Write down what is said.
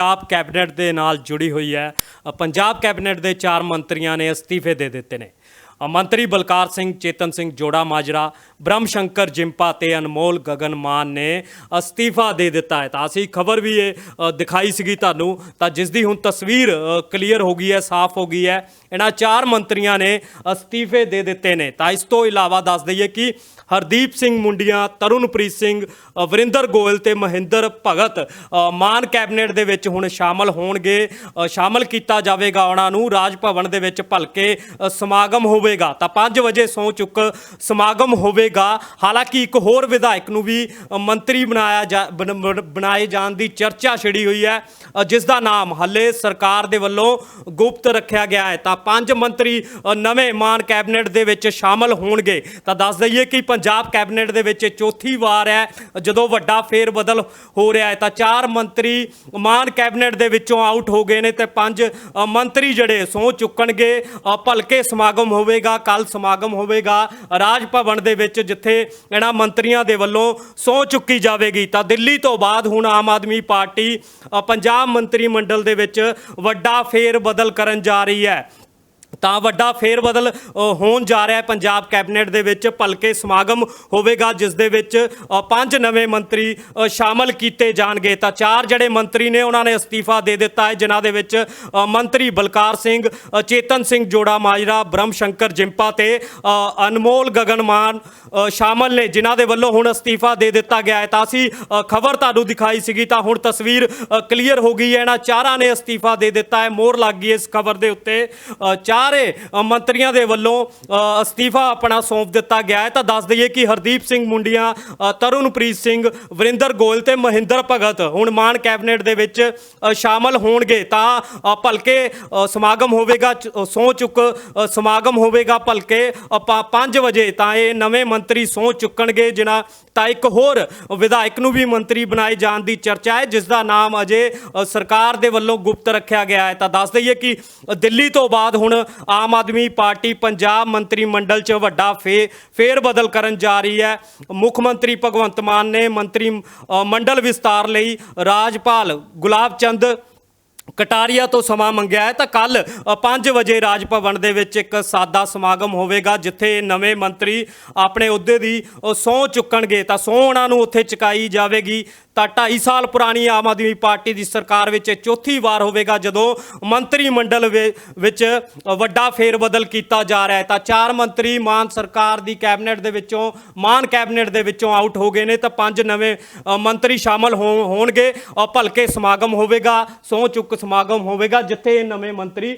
Punjab cabinet ਦੇ ਨਾਲ ਜੁੜੀ ਹੋਈ ਹੈ। ਪੰਜਾਬ ਕੈਬਨਿਟ ਦੇ ਚਾਰ ਮੰਤਰੀਆਂ ਨੇ ਅਸਤੀਫੇ ਦੇ ਦਿੱਤੇ ਨੇ। ਮੰਤਰੀ ਬਲਕਾਰ ਸਿੰਘ ਚੇਤਨ ਸਿੰਘ ਜੋੜਾ ਮਾਜਰਾ ਬ੍ਰਹਮ ਸ਼ੰਕਰ ਜਿੰਪਾ ਤੇ ਅਨਮੋਲ ਗਗਨ ਮਾਨ ਨੇ ਅਸਤੀਫਾ ਦੇ ਦਿੱਤਾ ਹੈ। ਤਾਂ ਅਸੀਂ ਖਬਰ ਵੀ ਇਹ ਦਿਖਾਈ ਸੀਗੀ ਤੁਹਾਨੂੰ। ਤਾਂ ਜਿਸ ਦੀ ਹੁਣ ਤਸਵੀਰ ਕਲੀਅਰ ਹੋ ਗਈ ਹੈ ਸਾਫ਼ ਹੋ ਗਈ ਹੈ। ਇਹਨਾਂ ਚਾਰ ਮੰਤਰੀਆਂ ਨੇ ਅਸਤੀਫੇ ਦੇ ਦਿੱਤੇ ਨੇ। ਤਾਂ ਇਸ ਤੋਂ ਇਲਾਵਾ ਦੱਸ ਦਈਏ ਕਿ ਹਰਦੀਪ ਸਿੰਘ ਮੁੰਡੀਆਂ ਤਰੁਣਪ੍ਰੀਤ ਸਿੰਘ ਅ, ਵਰਿੰਦਰ ਗੋਇਲ ਤੇ ਮਹਿੰਦਰ ਭਗਤ ਮਾਨ ਕੈਬਨਿਟ ਦੇ ਵਿੱਚ ਹੁਣ ਸ਼ਾਮਲ ਹੋਣਗੇ। ਅ, ਸ਼ਾਮਲ ਕੀਤਾ ਜਾਵੇਗਾ ਉਹਨਾਂ ਨੂੰ। ਰਾਜ ਭਵਨ ਦੇ ਵਿੱਚ ਭਲਕੇ ਸਮਾਗਮ ਹੋਵੇ ਹੋਵੇਗਾ। ਤਾਂ 5 ਵਜੇ ਸੌ ਚੁੱਕ ਸਮਾਗਮ ਹੋਵੇਗਾ। ਹਾਲਾਂਕਿ ਇੱਕ ਹੋਰ ਵਿਧਾਇਕ ਨੂੰ ਵੀ ਮੰਤਰੀ ਬਣਾਇਆ ਜਾ- ਬਣ- ਬਣਾਏ ਜਾਣ ਦੀ ਚਰਚਾ ਛਿੜੀ ਹੋਈ ਹੈ ਅ, ਜਿਸ ਦਾ ਨਾਮ ਹੱਲੇ ਸਰਕਾਰ ਦੇ ਵੱਲੋਂ ਗੁਪਤ ਰੱਖਿਆ ਗਿਆ ਹੈ। ਤਾਂ ਪੰਜ ਮੰਤਰੀ ਨਵੇਂ ਮਾਨ ਕੈਬਨਿਟ ਦੇ ਵਿੱਚ ਸ਼ਾਮਲ ਹੋਣਗੇ। ਤਾਂ ਦੱਸ ਦਈਏ ਕਿ ਪੰਜਾਬ ਕੈਬਨਿਟ ਦੇ ਵਿੱਚ ਚੌਥੀ ਵਾਰ ਹੈ ਜਦੋਂ ਵੱਡਾ ਫੇਰ ਬਦਲ ਹੋ ਰਿਹਾ ਹੈ ਤਾਂ ਚਾਰ ਮੰਤਰੀ ਮਾਨ ਕੈਬਨਿਟ ਦੇ ਵਿੱਚੋਂ ਆਊਟ ਹੋ ਗਏ ਨੇ ਤੇ ਪੰਜ ਮੰਤਰੀ ਜਿਹੜੇ ਸਹੁੰ ਚੁੱਕਣਗੇ ਭਲਕੇ ਸਮਾਗਮ ਹੋਵੇ ਹੋਵੇਗਾ ਕੱਲ ਸਮਾਗਮ ਹੋਵੇਗਾ, ਰਾਜ ਭਵਨ ਦੇ ਵਿੱਚ ਜਿੱਥੇ ਇਹਨਾਂ ਮੰਤਰੀਆਂ ਦੇ ਵੱਲੋਂ ਸਹੁੰ ਚੁੱਕੀ ਜਾਵੇਗੀ। ਤਾਂ ਦਿੱਲੀ ਤੋਂ ਬਾਅਦ ਹੁਣ ਆਮ ਆਦਮੀ ਪਾਰਟੀ ਪੰਜਾਬ ਮੰਤਰੀ ਮੰਡਲ ਦੇ ਵਿੱਚ ਵੱਡਾ ਫੇਰ ਬਦਲ ਕਰਨ ਜਾ ਰਹੀ ਹੈ। ਤਾਂ ਵੱਡਾ ਫੇਰ ਬਦਲ ਹੋਣ ਜਾ ਰਿਹਾ ਹੈ। ਪੰਜਾਬ ਕੈਬਨਿਟ ਦੇ ਵਿੱਚ ਭਲਕੇ ਸਮਾਗਮ ਹੋਵੇਗਾ, ਜਿਸ ਦੇ ਵਿੱਚ ਪੰਜ ਨਵੇਂ ਮੰਤਰੀ ਸ਼ਾਮਲ ਕੀਤੇ ਜਾਣਗੇ। ਤਾਂ ਚਾਰ ਜਿਹੜੇ ਮੰਤਰੀ ਨੇ, ਉਹਨਾਂ ਨੇ ਅਸਤੀਫਾ ਦੇ ਦਿੱਤਾ ਹੈ, ਜਿਨ੍ਹਾਂ ਦੇ ਵਿੱਚ ਮੰਤਰੀ ਬਲਕਾਰ ਸਿੰਘ ਚੇਤਨ ਸਿੰਘ ਜੋੜਾ, ਮਾਜਰਾ, ਬ੍ਰਹਮ ਸ਼ੰਕਰ ਜਿੰਪਾ ਤੇ ਅਨਮੋਲ ਗਗਨ ਮਾਨ ਸ਼ਾਮਲ ਨੇ, ਜਿਨ੍ਹਾਂ ਦੇ ਵੱਲੋਂ ਹੁਣ ਅਸਤੀਫਾ ਦੇ ਦਿੱਤਾ ਗਿਆ ਹੈ। ਤਾਂ ਅਸੀਂ ਖਬਰ ਤੁਹਾਨੂੰ ਦਿਖਾਈ ਸੀਗੀ, ਤਾਂ ਹੁਣ ਤਸਵੀਰ ਕਲੀਅਰ ਹੋ ਗਈ ਹੈ। ਇਹਨਾਂ ਚਾਰਾਂ ਨੇ ਅਸਤੀਫਾ ਦੇ ਦਿੱਤਾ ਹੈ। ਮੋਹਰ ਲੱਗ ਗਈ ਇਸ ਖਬਰ ਦੇ ਉੱਤੇ। ਚਾਰ ਅ, ਮੰਤਰੀਆਂ ਦੇ ਵੱਲੋਂ ਅਸਤੀਫਾ ਆਪਣਾ ਸੌਂਪ ਦਿੱਤਾ ਗਿਆ ਹੈ। ਤਾਂ ਦੱਸ ਦਈਏ ਕਿ ਹਰਦੀਪ ਸਿੰਘ ਮੁੰਡੀਆਂ ਤਰੁਣਪ੍ਰੀਤ ਸਿੰਘ ਵਰਿੰਦਰ ਗੋਇਲ ਤੇ ਮਹਿੰਦਰ ਭਗਤ ਹੁਣ ਮਾਨ ਕੈਬਨਿਟ ਦੇ ਵਿੱਚ ਸ਼ਾਮਲ ਹੋਣਗੇ। ਤਾਂ ਭਲਕੇ ਸਮਾਗਮ ਹੋਵੇਗਾ ਸੌ ਚੁੱਕ ਸਮਾਗਮ ਹੋਵੇਗਾ ਭਲਕੇ 5 ਵਜੇ ਤਾਂ ਇਹ ਨਵੇਂ ਮੰਤਰੀ ਸਹੁੰ ਚੁੱਕਣਗੇ ਜਿਨ੍ਹਾਂ ਤਾਂ ਇੱਕ ਹੋਰ ਵਿਧਾਇਕ ਨੂੰ ਵੀ ਮੰਤਰੀ ਬਣਾਏ ਜਾਣ ਦੀ ਚਰਚਾ ਹੈ ਜਿਸ ਦਾ ਨਾਮ ਅਜੇ ਸਰਕਾਰ ਦੇ ਵੱਲੋਂ ਗੁਪਤ ਰੱਖਿਆ ਗਿਆ ਹੈ। ਤਾਂ ਦੱਸ ਦਈਏ ਕਿ ਦਿੱਲੀ ਤੋਂ ਬਾਅਦ ਹੁਣ ਆਮ ਆਦਮੀ ਪਾਰਟੀ ਪੰਜਾਬ ਮੰਤਰੀ ਮੰਡਲ 'ਚ ਵੱਡਾ ਫੇ, ਫੇਰ ਬਦਲ ਕਰਨ ਜਾ ਰਹੀ ਹੈ। ਮੁੱਖ ਮੰਤਰੀ ਭਗਵੰਤ ਮਾਨ ਨੇ ਮੰਤਰੀ ਮੰਡਲ ਵਿਸਤਾਰ ਲਈ ਰਾਜਪਾਲ ਗੁਲਾਬ ਚੰਦ ਕਟਾਰੀਆ ਤੋਂ ਸਮਾਂ ਮੰਗਿਆ ਹੈ ਤਾਂ ਕੱਲ 5 ਵਜੇ ਰਾਜ ਭਵਨ ਦੇ ਵਿੱਚ ਇੱਕ ਸਾਦਾ ਸਮਾਗਮ ਹੋਵੇਗਾ, ਜਿੱਥੇ ਨਵੇਂ ਮੰਤਰੀ ਆਪਣੇ ਅਹੁਦੇ ਦੀ ਸਹੁੰ ਚੁੱਕਣਗੇ। ਤਾਂ ਸਹੁੰ ਉਹਨਾਂ ਨੂੰ ਉੱਥੇ ਚੁਕਾਈ ਜਾਵੇਗੀ। ਤਾਂ 2.5 ਸਾਲ ਪੁਰਾਣੀ ਆਮ ਆਦਮੀ ਪਾਰਟੀ ਦੀ ਸਰਕਾਰ ਵਿੱਚ ਚੌਥੀ ਵਾਰ ਹੋਵੇਗਾ, ਜਦੋਂ ਮੰਤਰੀ ਮੰਡਲ ਵਿ- ਵਿੱਚ ਵੱਡਾ ਫੇਰ ਬਦਲ ਕੀਤਾ ਜਾ ਰਿਹਾ ਹੈ। ਤਾਂ ਚਾਰ ਮੰਤਰੀ ਮਾਨ ਸਰਕਾਰ ਦੀ ਕੈਬਨਿਟ ਦੇ ਵਿੱਚੋਂ, ਮਾਨ ਕੈਬਨਿਟ ਦੇ ਵਿੱਚੋਂ ਆਊਟ ਹੋ ਗਏ ਨੇ। ਤਾਂ ਪੰਜ ਨਵੇਂ ਮੰਤਰੀ ਸ਼ਾਮਲ ਹੋ- ਹੋਣਗੇ। ਔਰ ਭਲਕੇ ਸਮਾਗਮ ਹੋਵੇਗਾ। ਸਹੁੰ ਚੁੱਕ ਸਮਾਗਮ ਹੋਵੇਗਾ ਜਿੱਥੇ ਇਹ ਨਵੇਂ ਮੰਤਰੀ